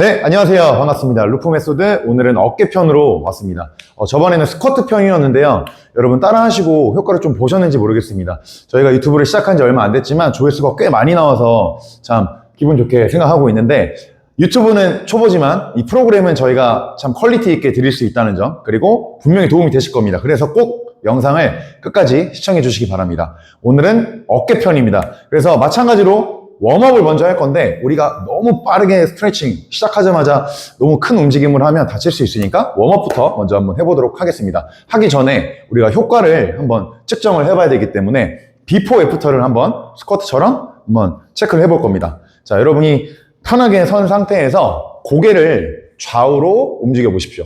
네, 안녕하세요. 반갑습니다. 루프 메소드 오늘은 어깨 편으로 왔습니다. 어, 저번에는 스쿼트 편이었는데요. 여러분 따라하시고 효과를 좀 보셨는지 모르겠습니다. 저희가 유튜브를 시작한 지 얼마 안 됐지만 조회수가 꽤 많이 나와서 참 기분 좋게 생각하고 있는데 유튜브는 초보지만 이 프로그램은 저희가 참 퀄리티 있게 드릴 수 있다는 점 그리고 분명히 도움이 되실 겁니다. 그래서 꼭 영상을 끝까지 시청해 주시기 바랍니다. 오늘은 어깨 편입니다. 그래서 마찬가지로 웜업을 먼저 할 건데 우리가 너무 빠르게 스트레칭 시작하자마자 너무 큰 움직임을 하면 다칠 수 있으니까 웜업부터 먼저 한번 해보도록 하겠습니다. 하기 전에 우리가 효과를 한번 측정을 해봐야 되기 때문에 비포 애프터를 한번 스쿼트처럼 한번 체크를 해볼 겁니다. 자, 여러분이 편하게 선 상태에서 고개를 좌우로 움직여 보십시오.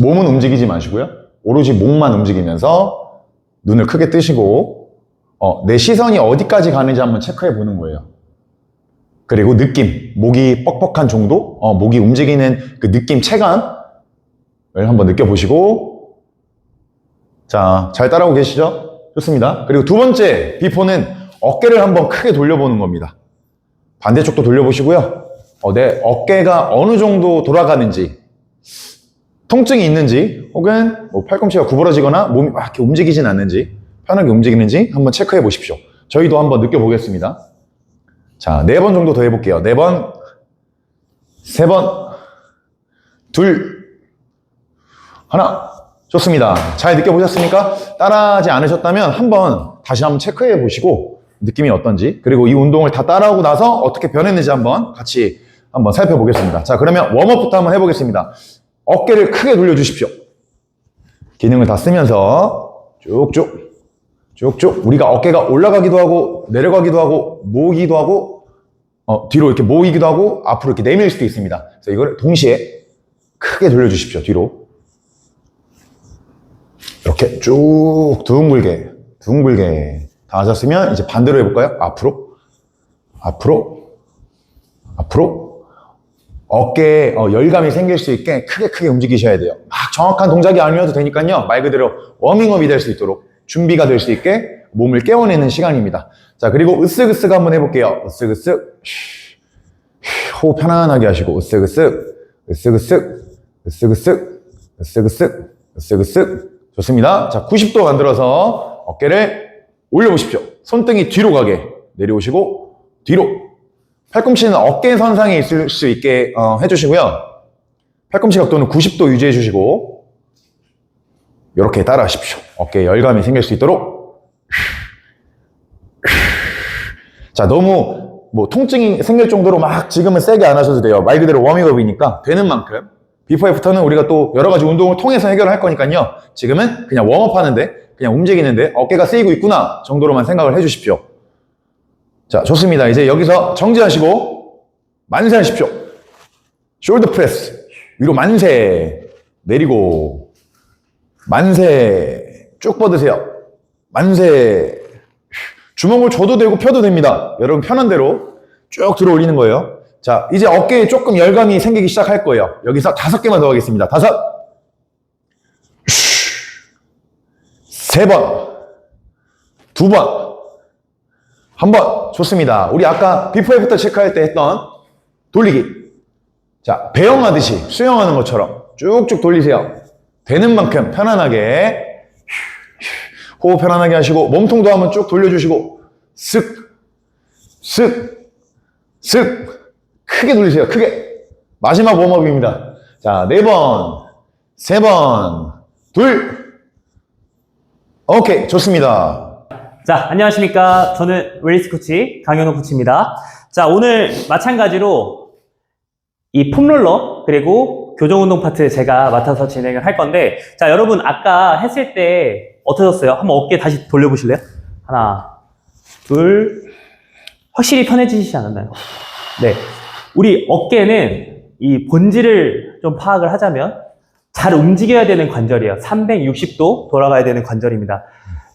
몸은 움직이지 마시고요. 오로지 목만 움직이면서 눈을 크게 뜨시고 어, 내 시선이 어디까지 가는지 한번 체크해 보는 거예요. 그리고 느낌, 목이 뻑뻑한 정도, 어, 목이 움직이는 그 느낌, 체감을 한번 느껴보시고, 자, 잘 따라오고 계시죠? 좋습니다. 그리고 두 번째, 비포는 어깨를 한번 크게 돌려보는 겁니다. 반대쪽도 돌려보시고요. 어, 내 어깨가 어느 정도 돌아가는지, 통증이 있는지, 혹은 뭐 팔꿈치가 구부러지거나 몸이 막 이렇게 움직이진 않는지, 편하게 움직이는지 한번 체크해 보십시오. 저희도 한번 느껴보겠습니다. 자, 네 번 정도 더 해볼게요. 네 번, 세 번, 둘, 하나. 좋습니다. 잘 느껴보셨습니까? 따라하지 않으셨다면 한번 다시 한번 체크해 보시고 느낌이 어떤지 그리고 이 운동을 다 따라하고 나서 어떻게 변했는지 한번 같이 한번 살펴보겠습니다. 자, 그러면 웜업부터 한번 해보겠습니다. 어깨를 크게 돌려주십시오. 기능을 다 쓰면서 쭉쭉 쭉쭉 우리가 어깨가 올라가기도 하고 내려가기도 하고 모이기도 하고 어, 뒤로 이렇게 모이기도 하고 앞으로 이렇게 내밀 수도 있습니다. 그래서 이걸 동시에 크게 돌려주십시오. 뒤로 이렇게 쭉 둥글게 둥글게 다 하셨으면 이제 반대로 해볼까요? 앞으로 앞으로 앞으로 어깨에 어, 열감이 생길 수 있게 크게 크게 움직이셔야 돼요. 막 정확한 동작이 아니어도 되니까요. 말 그대로 워밍업이 될 수 있도록 준비가 될 수 있게 몸을 깨워내는 시간입니다. 자, 그리고 으쓱으쓱 한번 해볼게요. 으쓱으쓱. 호흡 편안하게 하시고, 으쓱으쓱, 으쓱으쓱, 으쓱으쓱, 으쓱으쓱, 으쓱으쓱. 좋습니다. 자, 90도 만들어서 어깨를 올려보십시오. 손등이 뒤로 가게 내려오시고, 뒤로. 팔꿈치는 어깨 선상에 있을 수 있게 어, 해주시고요. 팔꿈치 각도는 90도 유지해 주시고, 이렇게 따라 하십시오. 어깨에 열감이 생길 수 있도록. 자, 너무 뭐 통증이 생길 정도로 막 지금은 세게 안 하셔도 돼요. 말 그대로 워밍업이니까 되는 만큼. 비포 애프터는 우리가 또 여러 가지 운동을 통해서 해결할 거니까요. 지금은 그냥 웜업 하는데, 그냥 움직이는데 어깨가 쓰이고 있구나 정도로만 생각을 해 주십시오. 자, 좋습니다. 이제 여기서 정지하시고 만세 하십시오. 숄더 프레스. 위로 만세. 내리고 만세 쭉 뻗으세요. 만세 주먹을 줘도 되고 펴도 됩니다. 여러분 편한 대로 쭉 들어 올리는 거예요. 자 이제 어깨에 조금 열감이 생기기 시작할 거예요. 여기서 다섯 개만 더 하겠습니다. 다섯 세 번, 두 번, 한 번. 좋습니다. 우리 아까 비포 애프터 체크할 때 했던 돌리기. 자, 배영하듯이 수영하는 것처럼 쭉쭉 돌리세요. 되는 만큼 편안하게 호흡 편안하게 하시고 몸통도 한번 쭉 돌려주시고 쓱 크게 돌리세요. 크게 마지막 웜업입니다. 자, 네 번, 세 번, 둘 오케이 좋습니다. 자, 안녕하십니까. 저는 웨리스 코치 강현우 코치입니다. 자, 오늘 마찬가지로 이 폼롤러 그리고 교정 운동 파트 제가 맡아서 진행을 할 건데 자, 여러분 아까 했을 때 어떠셨어요? 한번 어깨 다시 돌려보실래요? 하나, 둘, 확실히 편해지시지 않았나요? 네. 우리 어깨는 이 본질을 좀 파악을 하자면 잘 움직여야 되는 관절이에요. 360도 돌아가야 되는 관절입니다.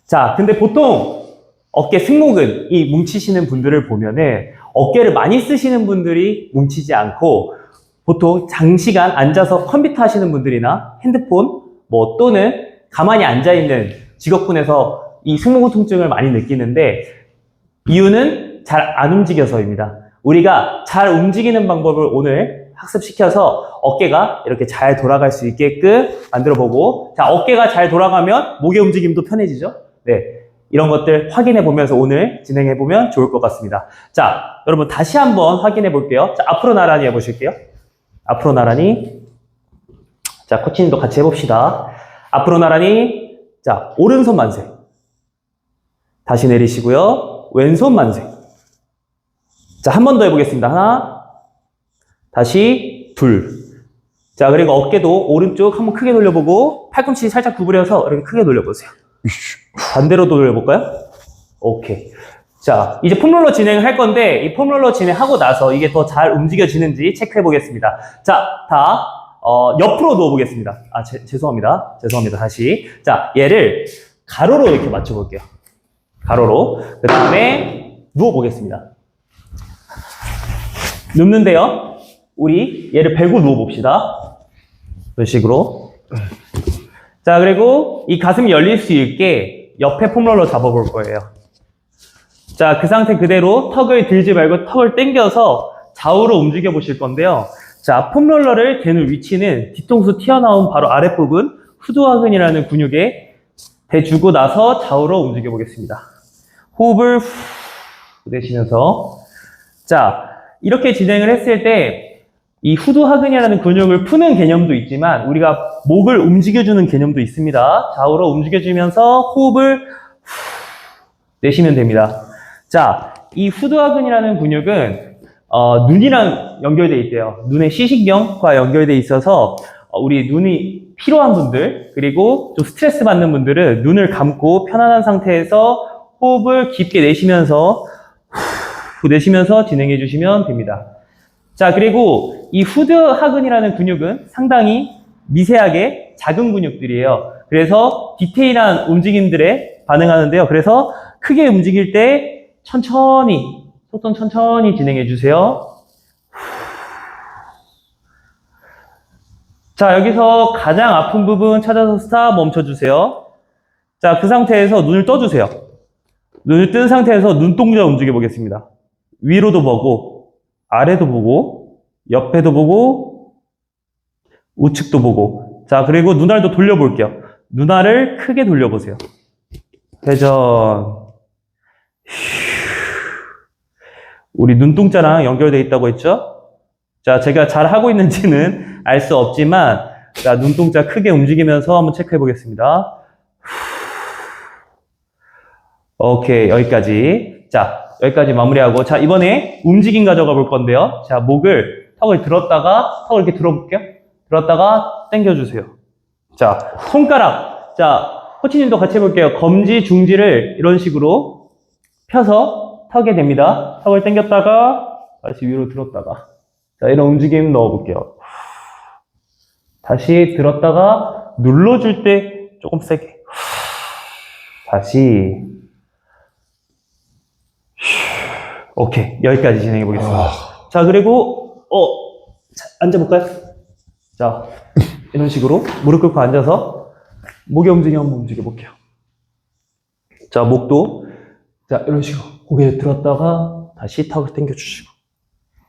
자, 근데 보통 어깨 승모근, 이 뭉치시는 분들을 보면은 어깨를 많이 쓰시는 분들이 뭉치지 않고 보통 장시간 앉아서 컴퓨터 하시는 분들이나 핸드폰, 뭐 또는 가만히 앉아 있는 직업군에서 이 승모근 통증을 많이 느끼는데 이유는 잘 안 움직여서입니다. 우리가 잘 움직이는 방법을 오늘 학습시켜서 어깨가 이렇게 잘 돌아갈 수 있게끔 만들어 보고, 자, 어깨가 잘 돌아가면 목의 움직임도 편해지죠? 네. 이런 것들 확인해 보면서 오늘 진행해 보면 좋을 것 같습니다. 자, 여러분 다시 한번 확인해 볼게요. 자, 앞으로 나란히 해 보실게요. 앞으로 나란히. 자, 코치님도 같이 해봅시다. 앞으로 나란히. 자, 오른손 만세. 다시 내리시고요. 왼손 만세. 자, 한 번 더 해보겠습니다. 하나. 다시 둘. 자, 그리고 어깨도 오른쪽 한번 크게 돌려보고 팔꿈치 살짝 구부려서 이렇게 크게 돌려보세요. 반대로 돌려볼까요? 오케이. 자, 이제 폼롤러 진행을 할 건데, 이 폼롤러 진행하고 나서 이게 더 잘 움직여지는지 체크해 보겠습니다. 자, 다, 어, 옆으로 누워 보겠습니다. 아, 제- 죄송합니다. 죄송합니다. 다시. 자, 얘를 가로로 이렇게 맞춰 볼게요. 가로로. 그 다음에 누워 보겠습니다. 눕는데요. 우리 얘를 베고 누워 봅시다. 이런 식으로. 자, 그리고 이 가슴이 열릴 수 있게 옆에 폼롤러 잡아 볼 거예요. 자, 그 상태 그대로 턱을 들지 말고 턱을 당겨서 좌우로 움직여 보실 건데요. 자, 폼롤러를 대는 위치는 뒤통수 튀어나온 바로 아랫부분 후두하근이라는 근육에 대주고 나서 좌우로 움직여 보겠습니다. 호흡을 후 내쉬면서 자, 이렇게 진행을 했을 때 이 후두하근이라는 근육을 푸는 개념도 있지만 우리가 목을 움직여주는 개념도 있습니다. 좌우로 움직여주면서 호흡을 후 내쉬면 됩니다. 자, 이 후두하근이라는 근육은 어, 눈이랑 연결돼 있대요. 눈의 시신경과 연결돼 있어서 어, 우리 눈이 피로한 분들 그리고 좀 스트레스 받는 분들은 눈을 감고 편안한 상태에서 호흡을 깊게 내쉬면서 후 내쉬면서 진행해 주시면 됩니다. 자, 그리고 이 후드하근이라는 근육은 상당히 미세하게 작은 근육들이에요. 그래서 디테일한 움직임들에 반응하는데요. 그래서 크게 움직일 때 천천히, 속도 천천히 진행해 주세요. 자, 여기서 가장 아픈 부분 찾아서 스탑 멈춰주세요. 자, 그 상태에서 눈을 떠주세요. 눈을 뜬 상태에서 눈동자 움직여 보겠습니다. 위로도 보고, 아래도 보고, 옆에도 보고, 우측도 보고. 자, 그리고 눈알도 돌려볼게요. 눈알을 크게 돌려보세요. 회전. 우리 눈동자랑 연결되어 있다고 했죠? 자, 제가 잘 하고 있는지는 알 수 없지만, 자, 눈동자 크게 움직이면서 한번 체크해 보겠습니다. 오케이, 여기까지. 자, 여기까지 마무리하고. 자, 이번에 움직임 가져가 볼 건데요. 자, 목을, 턱을 들었다가, 턱을 이렇게 들어볼게요. 들었다가, 당겨주세요. 자, 손가락. 자, 코치님도 같이 해볼게요. 검지, 중지를 이런 식으로 펴서 턱에 댑니다. 턱을 당겼다가, 다시 위로 들었다가. 자, 이런 움직임 넣어볼게요. 다시 들었다가, 눌러줄 때 조금 세게. 다시. 오케이. 여기까지 진행해 보겠습니다. 자, 그리고, 어, 자, 앉아볼까요? 자, 이런 식으로 무릎 꿇고 앉아서 목의 움직임 한번 움직여 볼게요. 자, 목도, 자, 이런 식으로 고개를 들었다가 다시 턱을 당겨주시고.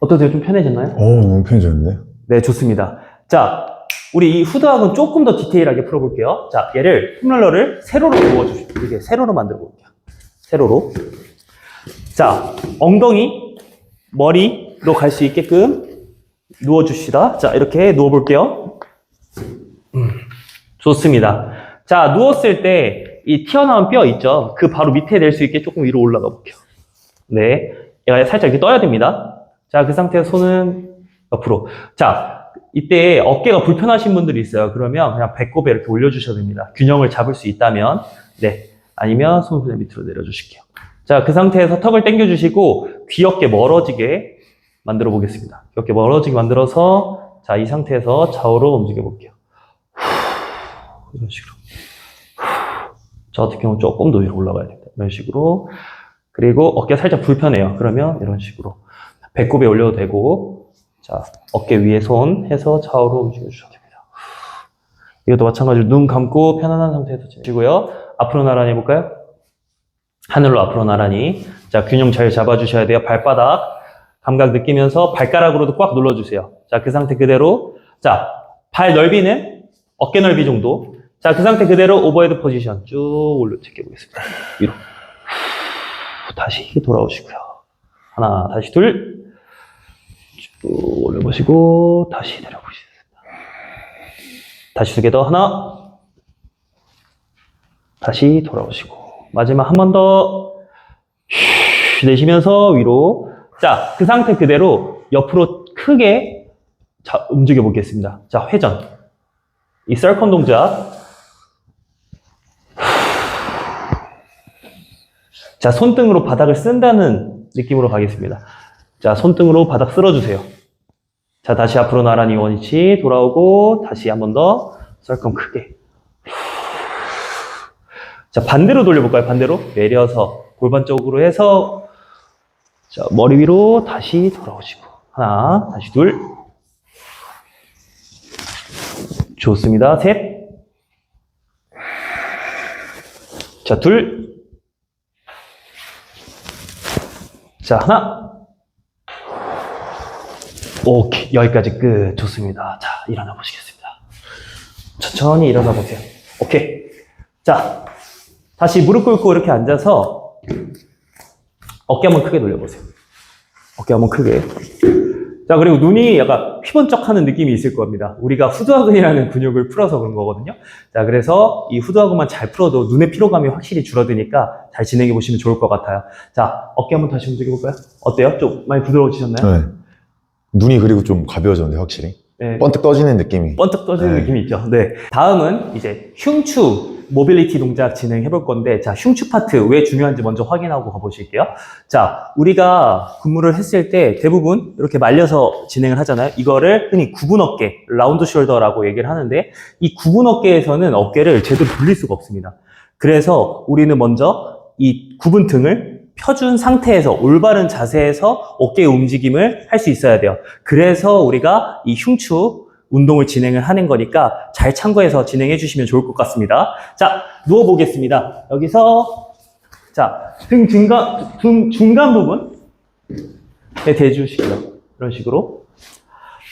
어떠세요? 좀 편해졌나요? 어, 너무 편해졌는데? 네, 좋습니다. 자, 우리 이 후드학은 조금 더 디테일하게 풀어볼게요. 자, 얘를 폼롤러를 세로로 누워주시고, 이렇게 세로로 만들어 볼게요. 세로로. 자, 엉덩이, 머리로 갈 수 있게끔 누워주시다. 자, 이렇게 누워볼게요. 음, 좋습니다. 자, 누웠을 때 이 튀어나온 뼈 있죠? 그 바로 밑에 낼 수 있게 조금 위로 올라가 볼게요. 네. 얘가 살짝 이렇게 떠야 됩니다. 자, 그 상태에서 손은 옆으로. 자, 이때 어깨가 불편하신 분들이 있어요. 그러면 그냥 배꼽에 이렇게 올려주셔도 됩니다. 균형을 잡을 수 있다면. 네. 아니면 손 그냥 밑으로 내려주실게요. 자, 그 상태에서 턱을 당겨주시고 귀엽게 멀어지게 만들어 보겠습니다. 귀엽게 멀어지게 만들어서 자, 이 상태에서 좌우로 움직여 볼게요. 이런 식으로. 저 같은 경우는 조금 더 위로 올라가야 됩니다. 이런 식으로. 그리고 어깨가 살짝 불편해요. 그러면 이런 식으로. 배꼽에 올려도 되고, 자, 어깨 위에 손 해서 좌우로 움직여 주셔도 됩니다. 이것도 마찬가지로 눈 감고 편안한 상태에서 지시고요. 앞으로 나란히 해볼까요? 하늘로 앞으로 나란히. 자, 균형 잘 잡아주셔야 돼요. 발바닥 감각 느끼면서 발가락으로도 꽉 눌러주세요. 자, 그 상태 그대로. 자, 발 넓이는 어깨 넓이 정도. 자, 그 상태 그대로 오버헤드 포지션 쭉 올려 제껴보겠습니다. 위로. 다시 돌아오시고요. 하나, 다시 둘. 쭉 올려보시고, 다시 내려보시겠습니다. 다시 두 개 더. 하나. 다시 돌아오시고. 마지막 한 번 더. 휴, 내쉬면서 위로. 자, 그 상태 그대로 옆으로 크게 자, 움직여 보겠습니다. 자, 회전. 이 썰컨 동작. 자, 손등으로 바닥을 쓴다는 느낌으로 가겠습니다. 자, 손등으로 바닥 쓸어주세요. 자, 다시 앞으로 나란히 원위치 돌아오고, 다시 한 번 더, 썰컹 크게. 자, 반대로 돌려볼까요? 반대로? 내려서, 골반 쪽으로 해서, 자, 머리 위로 다시 돌아오시고. 하나, 다시 둘. 좋습니다. 셋. 자, 둘. 자, 하나. 오케이. 여기까지 끝. 좋습니다. 자, 일어나 보시겠습니다. 천천히 일어나 보세요. 오케이. 자, 다시 무릎 꿇고 이렇게 앉아서 어깨 한번 크게 돌려보세요. 어깨 한번 크게. 자, 그리고 눈이 약간 휘번쩍 하는 느낌이 있을 겁니다. 우리가 후두하근이라는 근육을 풀어서 그런 거거든요. 자, 그래서 이 후두하근만 잘 풀어도 눈의 피로감이 확실히 줄어드니까 잘 진행해 보시면 좋을 것 같아요. 자, 어깨 한번 다시 움직여 볼까요? 어때요? 좀 많이 부드러워지셨나요? 네. 눈이 그리고 좀 가벼워졌는데 확실히 네. 번뜩 떠지는 느낌이. 번뜩 떠지는 네. 느낌이 있죠. 네. 다음은 이제 흉추 모빌리티 동작 진행해 볼 건데, 자, 흉추 파트 왜 중요한지 먼저 확인하고 가보실게요. 자, 우리가 근무를 했을 때 대부분 이렇게 말려서 진행을 하잖아요. 이거를 흔히 구분 어깨, 라운드 숄더라고 얘기를 하는데, 이 구분 어깨에서는 어깨를 제대로 돌릴 수가 없습니다. 그래서 우리는 먼저 이 구분 등을 펴준 상태에서 올바른 자세에서 어깨 움직임을 할 수 있어야 돼요. 그래서 우리가 이 흉추 운동을 진행을 하는 거니까 잘 참고해서 진행해 주시면 좋을 것 같습니다. 자, 누워 보겠습니다. 여기서 자, 등 중간 등 중간 부분에 대주시고요. 이런 식으로.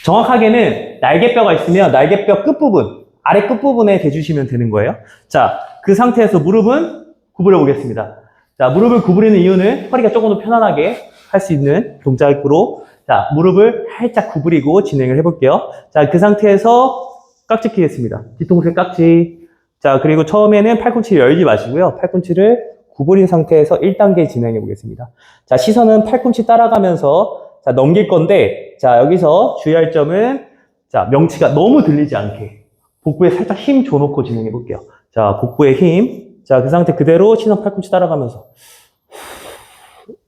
정확하게는 날개뼈가 있으면 날개뼈 끝부분, 아래 끝부분에 대주시면 되는 거예요. 자, 그 상태에서 무릎은 구부려 보겠습니다. 자, 무릎을 구부리는 이유는 허리가 조금 더 편안하게 할 수 있는 동작으로 자, 무릎을 살짝 구부리고 진행을 해볼게요. 자, 그 상태에서 깍지 끼겠습니다. 뒤통수에 깍지. 자, 그리고 처음에는 팔꿈치를 열지 마시고요. 팔꿈치를 구부린 상태에서 1단계 진행해 보겠습니다. 자, 시선은 팔꿈치 따라가면서 자, 넘길 건데, 자, 여기서 주의할 점은 자, 명치가 너무 들리지 않게 복부에 살짝 힘 줘놓고 진행해 볼게요. 자, 복부에 힘. 자, 그 상태 그대로 시선 팔꿈치 따라가면서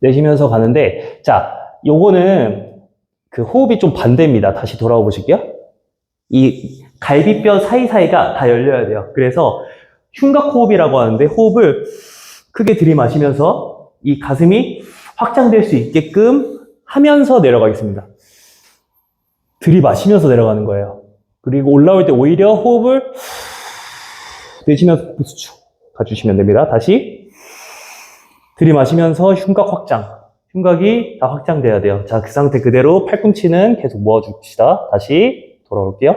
내쉬면서 가는데, 자, 요거는 그 호흡이 좀 반대입니다. 다시 돌아와 보실게요. 이 갈비뼈 사이사이가 다 열려야 돼요. 그래서 흉곽 호흡이라고 하는데 호흡을 크게 들이마시면서 이 가슴이 확장될 수 있게끔 하면서 내려가겠습니다. 들이마시면서 내려가는 거예요. 그리고 올라올 때 오히려 호흡을 내쉬면서 가주시면 됩니다. 다시 들이마시면서 흉곽 확장. 흉곽이 다 확장돼야 돼요. 자, 그 상태 그대로 팔꿈치는 계속 모아줍시다. 다시 돌아올게요.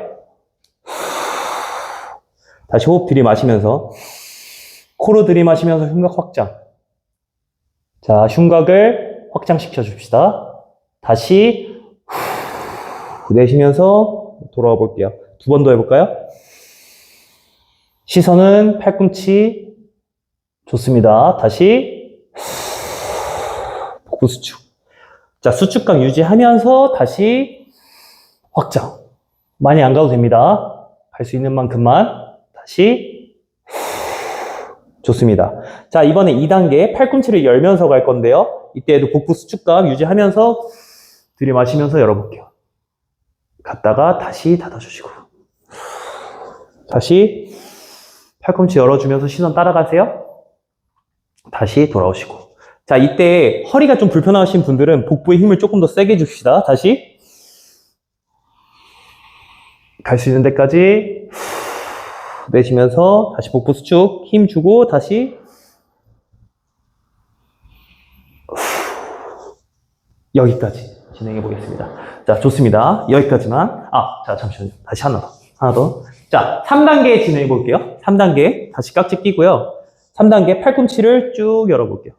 다시 호흡 들이마시면서 코로 들이마시면서 흉곽 확장. 자, 흉곽을 확장시켜 줍시다. 다시 내쉬면서 돌아와 볼게요. 두 번 더 해볼까요? 시선은 팔꿈치 좋습니다. 다시 복부 수축. 자, 수축각 유지하면서 다시 확장. 많이 안 가도 됩니다. 갈 수 있는 만큼만 다시 좋습니다. 자, 이번에 2단계 팔꿈치를 열면서 갈 건데요. 이때에도 복부 수축각 유지하면서 들이마시면서 열어볼게요. 갔다가 다시 닫아주시고 다시 팔꿈치 열어주면서 시선 따라가세요. 다시 돌아오시고 자, 이때 허리가 좀 불편하신 분들은 복부에 힘을 조금 더 세게 줍시다. 다시. 갈 수 있는 데까지 내쉬면서 다시 복부 수축 힘 주고 다시 여기까지 진행해 보겠습니다. 자, 좋습니다. 여기까지만. 아, 자, 잠시만요. 다시 하나 더. 하나 더. 자, 3단계 진행해 볼게요. 3단계. 다시 깍지 끼고요. 3단계 팔꿈치를 쭉 열어 볼게요.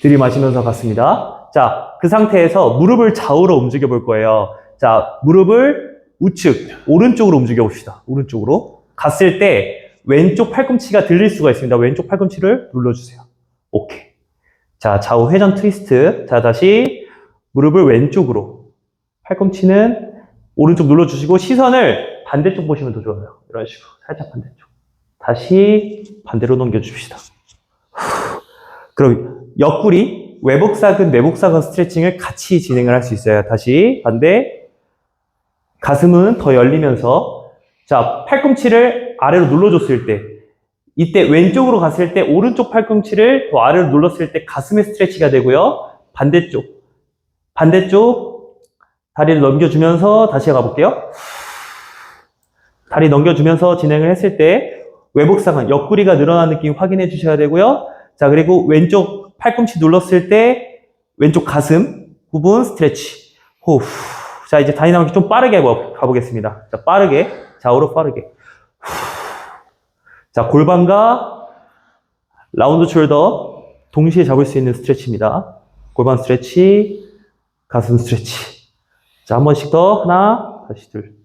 들이마시면서 갔습니다. 자, 그 상태에서 무릎을 좌우로 움직여 볼 거예요. 자, 무릎을 우측, 오른쪽으로 움직여 봅시다. 오른쪽으로. 갔을 때 왼쪽 팔꿈치가 들릴 수가 있습니다. 왼쪽 팔꿈치를 눌러주세요. 오케이. 자, 좌우 회전 트위스트. 자, 다시 무릎을 왼쪽으로. 팔꿈치는 오른쪽 눌러주시고 시선을 반대쪽 보시면 더 좋아요. 이런 식으로. 살짝 반대쪽. 다시 반대로 넘겨줍시다. 후. 그럼 옆구리, 외복사근, 내복사근 스트레칭을 같이 진행을 할 수 있어요. 다시 반대. 가슴은 더 열리면서 자, 팔꿈치를 아래로 눌러줬을 때 이때 왼쪽으로 갔을 때 오른쪽 팔꿈치를 더 아래로 눌렀을 때 가슴의 스트레치가 되고요. 반대쪽. 반대쪽 다리를 넘겨주면서 다시 가볼게요. 다리 넘겨주면서 진행을 했을 때 외복상은 옆구리가 늘어나는 느낌 확인해 주셔야 되고요. 자, 그리고 왼쪽 팔꿈치 눌렀을 때 왼쪽 가슴 부분 스트레치. 호흡. 자, 이제 다이나믹 좀 빠르게 가- 가보겠습니다. 자, 빠르게. 좌우로 빠르게. 자, 골반과 라운드 숄더 동시에 잡을 수 있는 스트레치입니다. 골반 스트레치, 가슴 스트레치. 자, 한 번씩 더. 하나, 다시 둘.